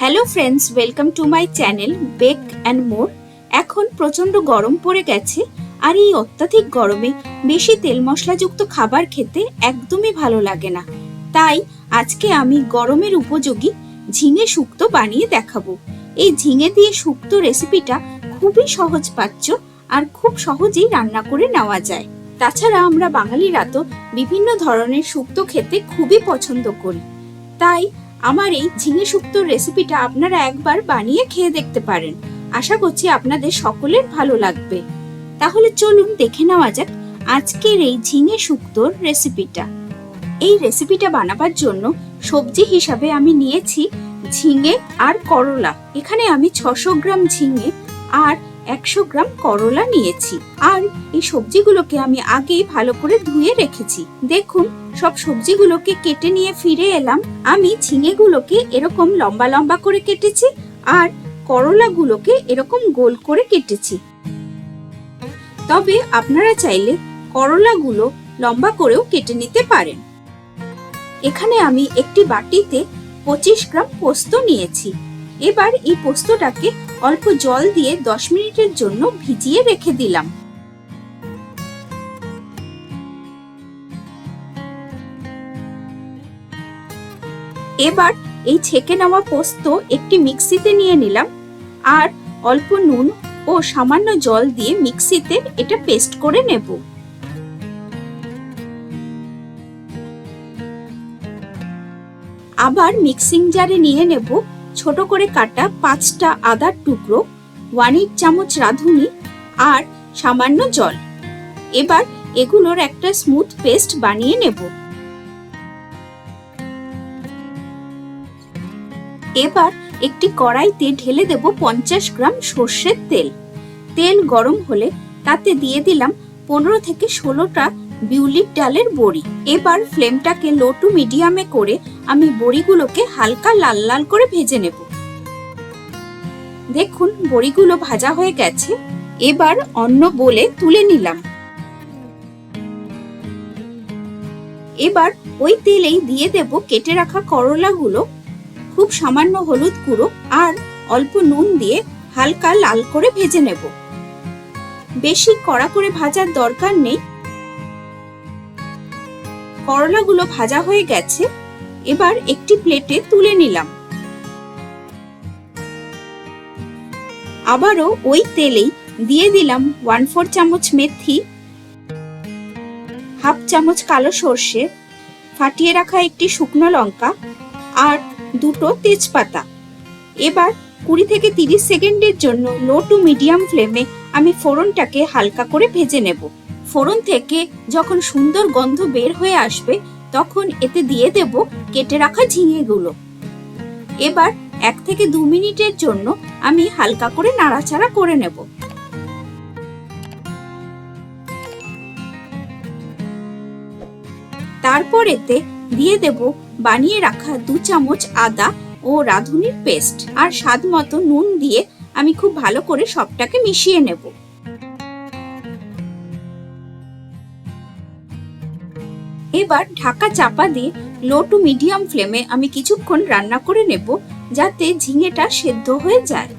Hello friends welcome to my channel bake and more এখন প্রচণ্ড গরম পড়ে গেছে, আর এই অত্যাধিক গরমে বেশি তেল মশলাযুক্ত খাবার খেতে একদমই ভালো লাগে না। তাই আজকে আমি গরমের উপযোগী ঝিঙে শুক্তো বানিয়ে দেখাবো। এই ঝিঙে দিয়ে শুক্তো রেসিপিটা খুবই সহজ পাচ্ছ আর খুব সহজেই রান্না করে নেওয়া যায়। তাছাড়া আমরা বাঙালিরা তো বিভিন্ন ধরনের শুক্তো খেতে খুবই পছন্দ করি। তাই আমার এই ঝিঙে শুক্তোর রেসিপিটা আপনারা একবার বানিয়ে খেয়ে দেখতে পারেন। আশা করছি আপনাদের সকলের ভালো লাগবে। তাহলে চলুন দেখে নেওয়া যাক আজকের এই ঝিঙে শুক্তোর রেসিপিটা এই রেসিপিটা বানাবার জন্য সবজি হিসাবে আমি নিয়েছি ঝিঙে আর করলা। এখানে আমি ছশো গ্রাম ঝিঙে আর একশো গ্রাম করলা নিয়েছি। আর এই সবজিগুলোকে আমি আগেই ভালো করে ধুয়ে রেখেছি। দেখুন, সব সবজিগুলোকে কেটে নিয়ে ফিরে এলাম। আমি ঝিঙেগুলোকে এরকম লম্বা লম্বা করে কেটেছি আর করলাগুলোকে এরকম গোল করে কেটেছি। তবে আপনারা চাইলে করলাগুলো লম্বা করেও কেটে নিতে পারেন। এখানে আমি একটি বাটিতে পঁচিশ গ্রাম পোস্ত নিয়েছি। এবার এই পোস্তটাকে অল্প জল দিয়ে দশ মিনিটের জন্য ভিজিয়ে রেখে দিলাম। এবার এই ছেঁকে নেওয়া পোস্ত একটি মিক্সিতে নিয়ে নিলাম আর অল্প নুন ও সামান্য জল দিয়ে মিক্সিতে এটা পেস্ট করে নেব। আবার মিক্সিং জারে নিয়ে নেব ছোট করে কাটা পাঁচটা আদার টুকরো ওয়ান চামচ রাঁধুনি আর সামান্য জল। এবার এগুলোর একটা স্মুথ পেস্ট বানিয়ে নেব। এবার একটি কড়াইতে ঢেলে দেব পঞ্চাশ গ্রাম সর্ষের তেল। তেল গরম হলে তাতে দিয়ে দিলাম পনেরো থেকে ষোলোটা বিউলির ডালের বড়ি। এবার ফ্লেমটাকে লো টু মিডিয়ামে করে আমি বড়িগুলোকে হালকা লাল লাল করে ভেজে নেব। দেখুন, বড়িগুলো ভাজা হয়ে গেছে। এবার অন্য বলে তুলে নিলাম। এবার ওই তেলেই দিয়ে দেব কেটে রাখা করলাগুলো, খুব সামান্য হলুদ গুঁড়ো আর অল্প নুন দিয়ে হালকা লাল করে ভেজে নেব। বেশি কড়া করে ভাজার দরকার নেই করলাগুলো ভাজা হয়ে গেছে, এবার একটি প্লেটে তুলে নিলাম। আবারও ওই তেলেই দিয়ে দিলাম ওয়ান ফোর চামচ মেথি, হাফ চামচ কালো সর্ষে, ফাটিয়ে রাখা একটি শুকনো লঙ্কা আর দুটো তেজপাতা। এবার কুড়ি থেকে তিরিশ সেকেন্ডের জন্য লো টু মিডিয়াম ফ্লেমে আমি ফোড়নটাকে হালকা করে ভেজে নেব। ফোড়ন থেকে যখন সুন্দর গন্ধ বের হয়ে আসবে, তখন এতে দিয়ে দেব কেটে রাখা ঝিঙেগুলো। এবার এক থেকে দু মিনিটের জন্য আমি হালকা করে নাড়াচাড়া করে নেব। তারপর এতে দিয়ে দেব বানিয়ে রাখা দু চামচ আদা ও রাঁধুনির পেস্ট। আর স্বাদ মতো নুন দিয়ে আমি খুব ভালো করে সবটাকে মিশিয়ে নেব। এবার ঢাকা চাপা দিয়ে লো টু মিডিয়াম ফ্লেমে আমি কিছুক্ষণ রান্না করে নেব যাতে ঝিঙেটা সেদ্ধ হয়ে যায়।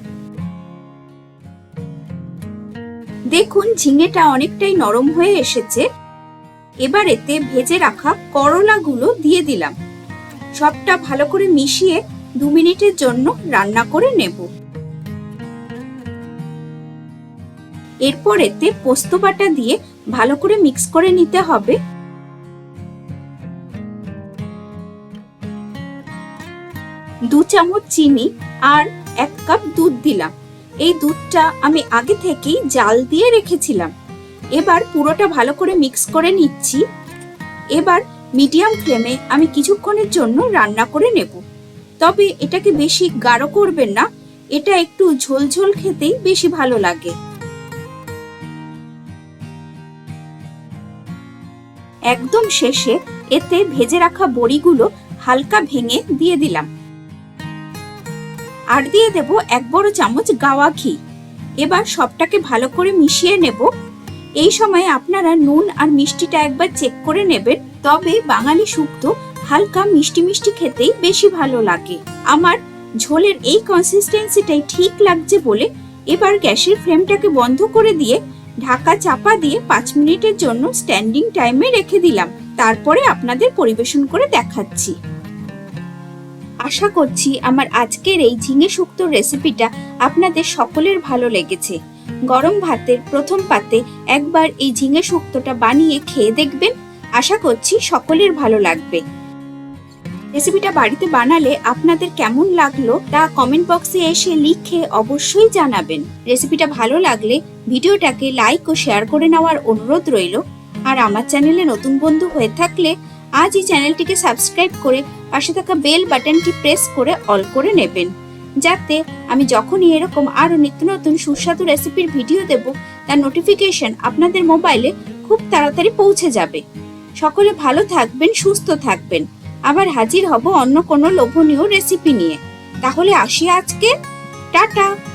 দেখুন ঝিঙেটা অনেকটাই নরম হয়ে এসেছে। এবার এতে ভেজে রাখা করলাগুলো দিয়ে দিলাম। সবটা ভালো করে মিশিয়ে দু মিনিটের জন্য রান্না করে নেব। এরপর এতে পোস্ত বাটা দিয়ে ভালো করে মিক্স করে নিতে হবে। দু চামচ চিনি আর এক কাপ দুধ দিলাম। এই দুধটা আমি আগে থেকেই জাল দিয়ে রেখেছিলাম। এবার পুরোটা ভালো করে মিক্স করে নিচ্ছি। এবার মিডিয়াম ফ্লেমে আমি কিছুক্ষণের জন্য রান্না করে নেব। তবে এটাকে বেশি গাঢ় করবেন না, এটা একটু ঝোলঝোল খেতেই বেশি ভালো লাগে। একদম শেষে এতে ভেজে রাখা বড়িগুলো হালকা ভেঙে দিয়ে দিলাম। আর দিয়ে দেব এক বড় চামচ গাওয়া ঘি। এবার সবটাকে ভালো করে মিশিয়ে নেব। এই সময় আপনারা নুন আর মিষ্টিটা একবার চেক করে নেবেন, তবে বাঙালি শুক্তো হালকা মিষ্টি মিষ্টি খেতেই বেশি ভালো লাগে। আমার ঝোলের এই কনসিস্টেন্সিটাই ঠিক লাগছে বলে এবার গ্যাসের ফ্লেমটাকে বন্ধ করে দিয়ে ঢাকা চাপা দিয়ে পাঁচ মিনিটের জন্য স্ট্যান্ডিং টাইমে রেখে দিলাম। তারপরে আপনাদের পরিবেশন করে দেখাচ্ছি। আশা করছি আমার আজকের এই ঝিঙে শুক্তোর রেসিপিটা আপনাদের সকলের ভালো লেগেছে। গরম ভাতের প্রথম পাতে একবার এই ঝিঙে শুক্তোটা বানিয়ে খেয়ে দেখবেন। আশা করছি সকলের ভালো লাগবে। রেসিপিটা বাড়িতে বানালে আপনাদের কেমন লাগল তা কমেন্ট বক্সে এসে লিখে অবশ্যই জানাবেন। রেসিপিটা ভালো লাগলে ভিডিওটাকে লাইক ও শেয়ার করে নেওয়ার অনুরোধ রইল। আর আমার চ্যানেলে নতুন বন্ধু হয়ে থাকলে আজ এই চ্যানেলটিকে সাবস্ক্রাইব করে পাশে থাকা বেল বাটনটি প্রেস করে অল করে নেবেন। যাতে আমি যখনই এরকম আরও নিত্য নতুন সুস্বাদু রেসিপির ভিডিও দেব, তার নোটিফিকেশন আপনাদের মোবাইলে খুব তাড়াতাড়ি পৌঁছে যাবে। সকলে ভালো থাকবেন, সুস্থ থাকবেন। আবার হাজির হব অন্য কোনো লোভনীয় রেসিপি নিয়ে। তাহলে আসি আজকে। টাটা।